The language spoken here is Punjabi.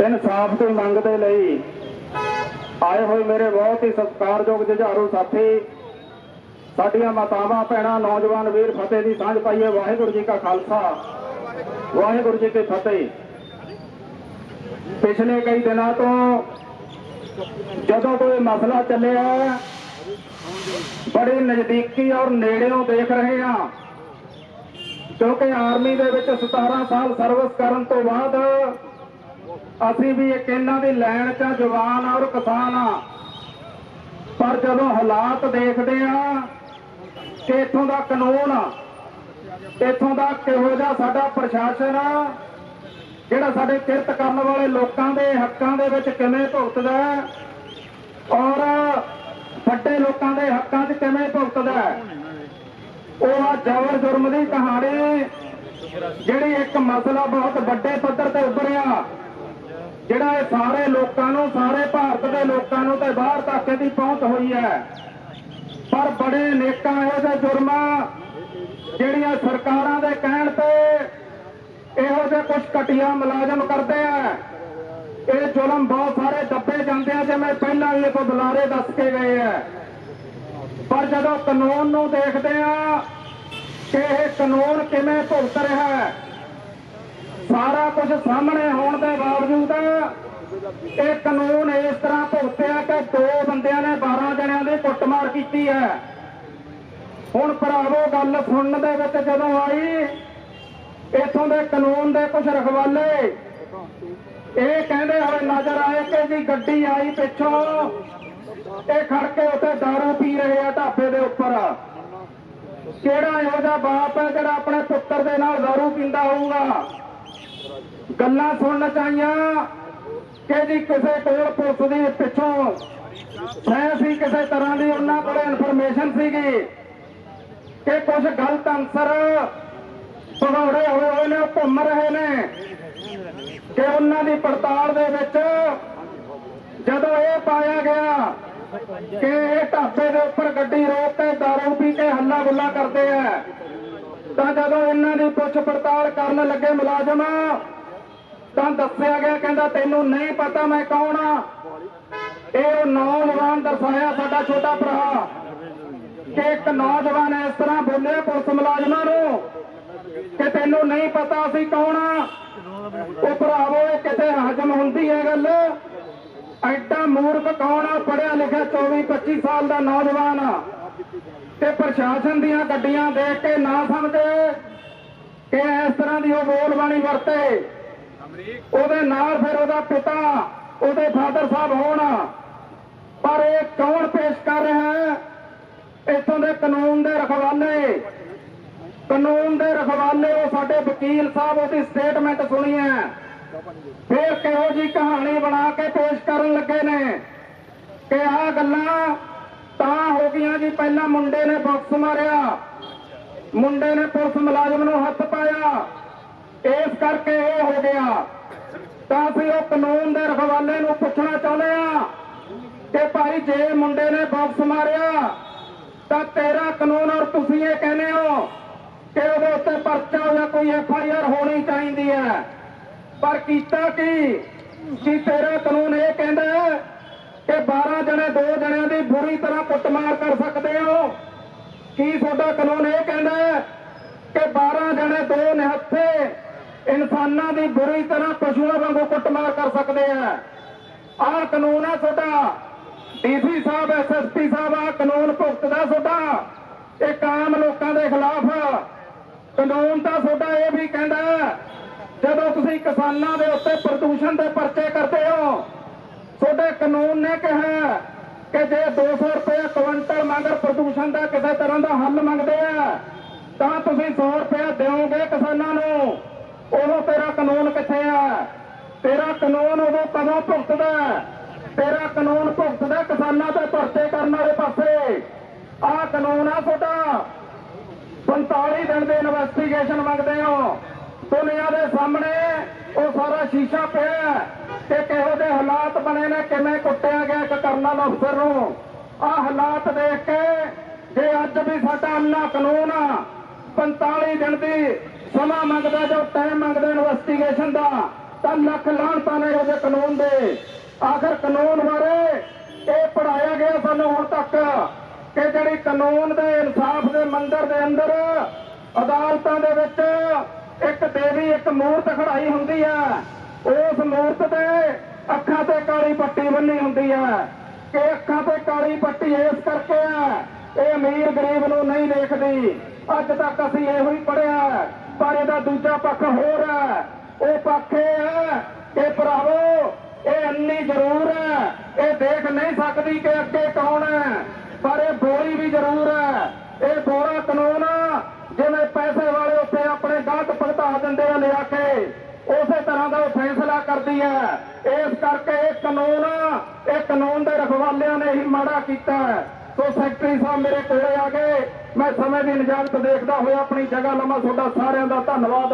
ਇਨਸਾਫ ਦੀ ਮੰਗ ਦੇ ਲਈ ਆਏ ਹੋਏ ਮੇਰੇ ਬਹੁਤ ਹੀ ਸਤਿਕਾਰਯੋਗ ਜੁਝਾਰੂ ਸਾਥੀ, ਸਾਡੀਆਂ ਮਾਤਾਵਾਂ, ਭੈਣਾਂ, ਨੌਜਵਾਨ ਵੀਰ ਫਤਿਹ ਦੀ ਸਾਂਝ ਪਾਈਏ। ਵਾਹਿਗੁਰੂ ਜੀ ਕਾ ਖਾਲਸਾ, ਵਾਹਿਗੁਰੂ ਜੀ ਕੀ ਫਤਿਹ। ਪਿਛਲੇ ਕਈ ਦਿਨਾਂ ਤੋਂ ਜਦੋਂ ਕੋਈ ਮਸਲਾ ਚੱਲਿਆ, ਬੜੇ ਨਜ਼ਦੀਕੀ ਔਰ ਨੇੜਿਓਂ ਦੇਖ ਰਹੇ ਹਾਂ। ਕਿਉਂਕਿ ਆਰਮੀ ਦੇ ਵਿੱਚ 17 ਸਾਲ ਸਰਵਿਸ ਕਰਨ ਤੋਂ ਬਾਅਦ ਅਸੀਂ ਵੀ ਇੱਕ ਇਹਨਾਂ ਦੀ ਲਾਈਨ 'ਚ ਜਵਾਨ ਔਰ ਕਿਸਾਨ ਆ ਪਰ ਜਦੋਂ ਹਾਲਾਤ ਦੇਖਦੇ ਆ ਕਿ ਇੱਥੋਂ ਦਾ ਕਾਨੂੰਨ ਇੱਥੋਂ ਦਾ ਕਿਹੋ ਜਿਹਾ ਸਾਡਾ ਪ੍ਰਸ਼ਾਸਨ ਆ, ਜਿਹੜਾ ਸਾਡੇ ਕਿਰਤ ਕਰਨ ਵਾਲੇ ਲੋਕਾਂ ਦੇ ਹੱਕਾਂ ਦੇ ਵਿੱਚ ਕਿਵੇਂ ਭੁਗਤਦਾ ਔਰ ਵੱਡੇ ਲੋਕਾਂ ਦੇ ਹੱਕਾਂ 'ਚ ਕਿਵੇਂ ਭੁਗਤਦਾ ਉਹ ਆ ਜ਼ਬਰ ਜੁਰਮ ਦੀ ਕਹਾਣੀ, ਜਿਹੜੀ ਇੱਕ ਮਸਲਾ ਬਹੁਤ ਵੱਡੇ ਪੱਧਰ ਤੇ ਉੱਭਰਿਆ, ਜਿਹੜਾ ਇਹ ਸਾਰੇ ਲੋਕਾਂ ਨੂੰ, ਸਾਰੇ ਭਾਰਤ ਦੇ ਲੋਕਾਂ ਨੂੰ ਤੇ ਬਾਹਰ ਤੱਕ ਦੀ ਪਹੁੰਚ ਹੋਈ ਹੈ। ਪਰ ਬੜੇ ਨੇਕਾਂ ਇਹੋ ਜਿਹੇ ਜੁਰਮਾਂ ਜਿਹੜੀਆਂ ਸਰਕਾਰਾਂ ਦੇ ਕਹਿਣ ਤੇ ਇਹੋ ਜਿਹੇ ਕੁਝ ਘਟੀਆ ਮੁਲਾਜ਼ਮ ਕਰਦੇ ਆ। ਇਹ ਜ਼ੁਲਮ ਬਹੁਤ ਸਾਰੇ ਦੱਬੇ ਜਾਂਦੇ ਆ, ਜਿਵੇਂ ਪਹਿਲਾਂ ਵੀ ਇਹ ਬੁਲਾਰੇ ਦੱਸ ਕੇ ਗਏ ਆ। ਪਰ ਜਦੋਂ ਕਾਨੂੰਨ ਨੂੰ ਦੇਖਦੇ ਆ ਕਿ ਇਹ ਕਾਨੂੰਨ ਕਿਵੇਂ ਭੁਗਤ ਰਿਹਾ ਹੈ, ਸਾਰਾ ਕੁਝ ਸਾਹਮਣੇ ਹੋਣ ਦੇ ਬਾਵਜੂਦ ਇਹ ਕਾਨੂੰਨ ਇਸ ਤਰ੍ਹਾਂ ਭੁਗਤਿਆ ਕਿ ਦੋ ਬੰਦਿਆਂ ਨੇ 12 ਜਣਿਆਂ ਦੀ ਕੁੱਟਮਾਰ ਕੀਤੀ ਹੈ। ਹੁਣ ਭਰਾਵੋ, ਗੱਲ ਸੁਣਨ ਦੇ ਵਿੱਚ ਜਦੋਂ ਆਈ, ਇਥੋਂ ਦੇ ਕਾਨੂੰਨ ਦੇ ਕੁਝ ਰਖਵਾਲੇ, ਇਹ ਕਹਿੰਦੇ ਹੋਏ ਨਜ਼ਰ ਆਏ ਕਿ ਜੀ ਗੱਡੀ ਆਈ ਪਿੱਛੋਂ ਇਹ ਖੜ ਕੇ ਉੱਥੇ ਦਾਰੂ ਪੀ ਰਹੇ ਆ ਢਾਬੇ ਦੇ ਉੱਪਰ। ਕਿਹੜਾ ਇਹੋ ਜਿਹਾ ਬਾਪ ਹੈ ਜਿਹੜਾ ਆਪਣੇ ਪੁੱਤਰ ਦੇ ਨਾਲ ਦਾਰੂ ਪੀਂਦਾ ਹੋਊਗਾ? ਗੱਲਾਂ ਸੁਣਨ ਚਾਹੀਆਂ ਕਿ ਜੀ ਕਿਸੇ ਕੋਲ ਪੁਲਿਸ ਦੀ ਪਿੱਛੋਂ। ਸਹਿ ਸੀ ਕਿਸੇ ਤਰ੍ਹਾਂ ਦੀ, ਉਹਨਾਂ ਕੋਲ ਇਨਫੋਰਮੇਸ਼ਨ ਸੀਗੀ ਕਿ ਕੁਝ ਗਲਤ ਅੰਸਰ ਭਗੌੜੇ ਹੋਏ ਹੋਏ ਨੇ ਘੁੰਮ ਰਹੇ ਨੇ। ਕਿ ਉਹਨਾਂ ਦੀ ਪੜਤਾਲ ਦੇ ਵਿੱਚ ਜਦੋਂ ਇਹ ਪਾਇਆ ਗਿਆ ਕਿ ਇਹ ਢਾਬੇ ਦੇ ਉੱਪਰ ਗੱਡੀ ਰੋਕ ਕੇ ਦਾਰੂ ਪੀ ਕੇ ਹੱਲਾ ਗੁੱਲਾ ਕਰਦੇ ਆ, ਤਾਂ ਜਦੋਂ ਇਹਨਾਂ ਦੀ ਪੁੱਛ ਪੜਤਾਲ ਕਰਨ ਲੱਗੇ ਮੁਲਾਜ਼ਮ, ਤਾਂ ਦੱਸਿਆ ਗਿਆ, ਕਹਿੰਦਾ ਤੈਨੂੰ ਨਹੀਂ ਪਤਾ ਮੈਂ ਕੌਣ ਆ। ਇਹ ਉਹ ਨੌਜਵਾਨ ਦਰਸਾਇਆ ਸਾਡਾ ਛੋਟਾ ਭਰਾ, ਕਿ ਇੱਕ ਨੌਜਵਾਨ ਇਸ ਤਰ੍ਹਾਂ ਬੋਲਿਆ ਪੁਲਿਸ ਮੁਲਾਜ਼ਮਾਂ ਨੂੰ ਕਿ ਤੈਨੂੰ ਨਹੀਂ ਪਤਾ ਅਸੀਂ ਕੌਣ ਆ। ਉਹ ਭਰਾਵੋ, ਇਹ ਕਿਤੇ ਹਜਮ ਹੁੰਦੀ ਹੈ ਗੱਲ? ਐਡਾ ਮੂਰਖ ਕੌਣ ਆ? ਪੜਿਆ ਲਿਖਿਆ 24 25 ਸਾਲ ਦਾ ਨੌਜਵਾਨ ਆ। ਤੇ ਪ੍ਰਸ਼ਾਸਨ ਦੀਆਂ ਗੱਡੀਆਂ ਦੇਖ ਕੇ ਨਾ ਸਮਝੇ ਕਿ ਇਸ ਤਰ੍ਹਾਂ ਦੀ ਉਹ ਬੋਲ ਬਾਣੀ ਵਰਤੇ। ਉਹਦੇ ਨਾਲ ਫਿਰ ਉਹਦਾ ਪਿਤਾ, ਉਹਦੇ ਫਾਦਰ ਸਾਹਿਬ ਹੋਣ। ਪਰ ਇਹ ਕੌਣ ਪੇਸ਼ ਕਰ ਰਿਹਾ ਹੈ? ਇੱਥੋਂ ਦੇ ਕਾਨੂੰਨ ਦੇ ਰਖਵਾਲੇ। ਕਾਨੂੰਨ ਦੇ ਰਖਵਾਲੇ, ਉਹ ਸਾਡੇ ਵਕੀਲ ਸਾਹਿਬ, ਉਹਦੀ ਸਟੇਟਮੈਂਟ ਸੁਣੀ ਹੈ ਫਿਰ ਕਿਹੋ ਜੀ ਕਹਾਣੀ ਬਣਾ ਕੇ ਪੇਸ਼ ਕਰਨ ਲੱਗੇ ਨੇ ਕਿ ਆਹ ਗੱਲਾਂ ਤਾਂ ਹੋ ਗਈਆਂ ਜੀ, ਪਹਿਲਾਂ ਮੁੰਡੇ ਨੇ ਬਾਕਸ ਮਾਰਿਆ, ਮੁੰਡੇ ਨੇ ਪੁਲਿਸ ਮੁਲਾਜ਼ਮ ਨੂੰ ਹੱਥ ਪਾਇਆ, ਇਸ ਕਰਕੇ ਇਹ ਹੋ ਗਿਆ। ਤਾਂ ਅਸੀਂ ਉਹ ਕਾਨੂੰਨ ਦੇ ਰਖਵਾਲੇ ਨੂੰ ਪੁੱਛਣਾ ਚਾਹੁੰਦੇ ਆ ਕਿ ਭਾਈ ਜੇ ਮੁੰਡੇ ਨੇ ਬਾਕਸ ਮਾਰਿਆ, ਤਾਂ ਤੇਰਾ ਕਾਨੂੰਨ ਔਰ ਤੁਸੀਂ ਇਹ ਕਹਿੰਦੇ ਹੋ ਕਿ ਉਹਦੇ ਉੱਤੇ ਪਰਚਾ ਜਾਂ ਕੋਈ ਐਫ ਆਈ ਆਰ ਹੋਣੀ ਚਾਹੀਦੀ ਹੈ। ਪਰ ਕੀਤਾ ਕੀ? ਕੀ ਤੇਰਾ ਕਾਨੂੰਨ ਇਹ ਕਹਿੰਦਾ ਕਿ 12 ਜਣੇ, ਦੋ ਜਣਿਆਂ ਦੀ ਬੁਰੀ ਤਰ੍ਹਾਂ ਕੁੱਟਮਾਰ ਕਰ ਸਕਦੇ ਹੋ? ਕੀ ਤੁਹਾਡਾ ਕਾਨੂੰਨ ਇਹ ਕਹਿੰਦਾ ਕਿ 12 ਜਣੇ, ਦੋ ਨਿਹੱਥੇ ਇਨਸਾਨਾਂ ਦੀ ਬੁਰੀ ਤਰ੍ਹਾਂ ਪਸ਼ੂਆਂ ਵਾਂਗੂ ਕੁੱਟਮਾਰ ਕਰ ਸਕਦੇ ਆ? ਆਹ ਕਾਨੂੰਨ ਆ ਤੁਹਾਡਾ। ਡੀਸੀ ਸਾਹਿਬ ਐਸਐਸਪੀ ਸਾਹਿਬ ਆ ਕਾਨੂੰਨ ਭੁਗਤਦਾ ਤੁਹਾਡਾ। ਇਹ ਆਮ ਲੋਕਾਂ ਦੇ ਖਿਲਾਫ। ਕਾਨੂੰਨ ਤਾਂ ਤੁਹਾਡਾ ਇਹ ਵੀ ਕਹਿੰਦਾ ਜਦੋਂ ਤੁਸੀਂ ਕਿਸਾਨਾਂ ਦੇ ਉੱਤੇ ਪ੍ਰਦੂਸ਼ਣ ਦੇ ਪਰਚੇ ਕਰਦੇ ਹੋ, ਤੁਹਾਡੇ ਕਾਨੂੰਨ ਨੇ ਕਿਹਾ ਕਿ ਜੇ 200 ਰੁਪਏ ਕੁਇੰਟਲ ਮਗਰ ਪ੍ਰਦੂਸ਼ਣ ਦਾ ਕਿਸੇ ਤਰ੍ਹਾਂ ਦਾ ਹੱਲ ਮੰਗਦੇ ਆ, ਤਾਂ ਤੁਸੀਂ 100 ਰੁਪਏ ਦਿਓਗੇ ਕਿਸਾਨਾਂ ਨੂੰ। ਉਦੋਂ ਤੇਰਾ ਕਾਨੂੰਨ ਕਿੱਥੇ ਆ? ਤੇਰਾ ਕਾਨੂੰਨ ਉਦੋਂ ਕਦੋਂ ਭੁਗਤਦਾ? ਤੇਰਾ ਕਾਨੂੰਨ ਭੁਗਤਦਾ ਕਿਸਾਨਾਂ ਤੇ ਪਰਚੇ ਕਰਨ ਵਾਲੇ ਪਾਸੇ। ਆਹ ਕਾਨੂੰਨ ਆ ਤੁਹਾਡਾ। 45 ਦਿਨ ਦੇ ਇਨਵੈਸਟੀਗੇਸ਼ਨ ਮੰਗਦੇ ਹੋ। ਦੁਨੀਆ ਦੇ ਸਾਹਮਣੇ ਉਹ ਸਾਰਾ ਸ਼ੀਸ਼ਾ ਪਿਆ ਹੈ ਕਿਹੋ ਜਿਹੇ ਹਾਲਾਤ ਬਣੇ ਨੇ, ਕਿਵੇਂ ਕੁੱਟਿਆ ਗਿਆ ਇੱਕ ਕਰਨਲ ਅਫਸਰ ਨੂੰ। ਆਹ ਹਾਲਾਤ ਦੇਖ ਕੇ ਜੇ ਅੱਜ ਵੀ ਸਾਡਾ ਅੰਨਾ ਕਾਨੂੰਨ ਆ 45 ਦਿਨ ਦੀ ਸਮਾਂ ਮੰਗਦਾ ਜੋ ਟਾਈਮ ਮੰਗਦਾ ਇਨਵੈਸਟੀਗੇਸ਼ਨ ਦਾ, ਤਾਂ ਲੱਖ ਲਾਹਣਤਾਂ ਨੇ ਉਹਦੇ ਕਾਨੂੰਨ ਦੇ। ਆਖਰ ਕਾਨੂੰਨ ਬਾਰੇ ਇਹ ਪੜਾਇਆ ਗਿਆ ਸਾਨੂੰ ਹੁਣ ਤੱਕ ਕਿ ਜਿਹੜੀ ਕਾਨੂੰਨ ਦੇ ਇਨਸਾਫ ਦੇ ਮੰਦਰ ਦੇ ਅੰਦਰ ਅਦਾਲਤਾਂ ਦੇ ਵਿੱਚ ਇੱਕ ਦੇਵੀ ਇੱਕ ਮੂਰਤ ਖੜਾਈ ਹੁੰਦੀ ਹੈ ਉਸ ਮੂਰਤ ਤੇ ਅੱਖਾਂ ਤੇ ਕਾਲੀ ਪੱਟੀ ਬੰਨੀ ਹੁੰਦੀ ਹੈ ਕਿ ਅੱਖਾਂ ਤੇ ਕਾਲੀ ਪੱਟੀ ਇਸ ਕਰਕੇ ਹੈ ਇਹ ਅਮੀਰ ਗਰੀਬ ਨੂੰ ਨਹੀਂ ਦੇਖਦੀ। ਅੱਜ ਤੱਕ ਅਸੀਂ ਇਹੋ ਹੀ ਪੜਿਆ ਪਰ ਇਹਦਾ ਦੂਜਾ ਪੱਖ ਹੋਰ ਹੈ ਉਹ ਪੱਖ ਇਹ ਹੈ ਕਿ ਭਰਾਵੋ, ਇਹ ਅੰਨੀ ਜ਼ਰੂਰ ਹੈ ਇਹ ਦੇਖ ਨਹੀਂ ਸਕਦੀ ਕਿ ਅੱਗੇ ਕੌਣ ਹੈ ਪਰ ਇਹ ਬੋਲੀ ਵੀ ਜ਼ਰੂਰ ਹੈ ਇਹ ਬੋਰਾ ਕਾਨੂੰਨ ਜਿਵੇਂ ਪੈਸੇ ਵਾਲੇ ਉੱਥੇ ਆਪਣੇ ਗਾਹਕ ਭੁਗਤਾ ਦਿੰਦੇ ਆ ਲਿਆ ਕੇ ਉਸੇ ਤਰ੍ਹਾਂ ਦਾ ਉਹ ਫੈਸਲਾ ਹੈ ਇਸ ਕਰਕੇ ਇਹ ਕਾਨੂੰਨ ਇਹ ਕਾਨੂੰਨ ਦੇ ਰਖਵਾਲਿਆਂ ਨੇ ਹੀ ਮਾੜਾ ਕੀਤਾ ਹੈ। ਸੋ ਸੈਕਟਰੀ ਸਾਹਿਬ ਮੇਰੇ ਕੋਲੇ ਆ ਗਏ। ਮੈਂ ਸਮੇਂ ਦੀ ਨਿਜਾਮਤ ਦੇਖਦਾ ਹੋਇਆ ਆਪਣੀ ਜਗ੍ਹਾ ਲਵਾਂ। ਤੁਹਾਡਾ ਸਾਰਿਆਂ ਦਾ ਧੰਨਵਾਦ।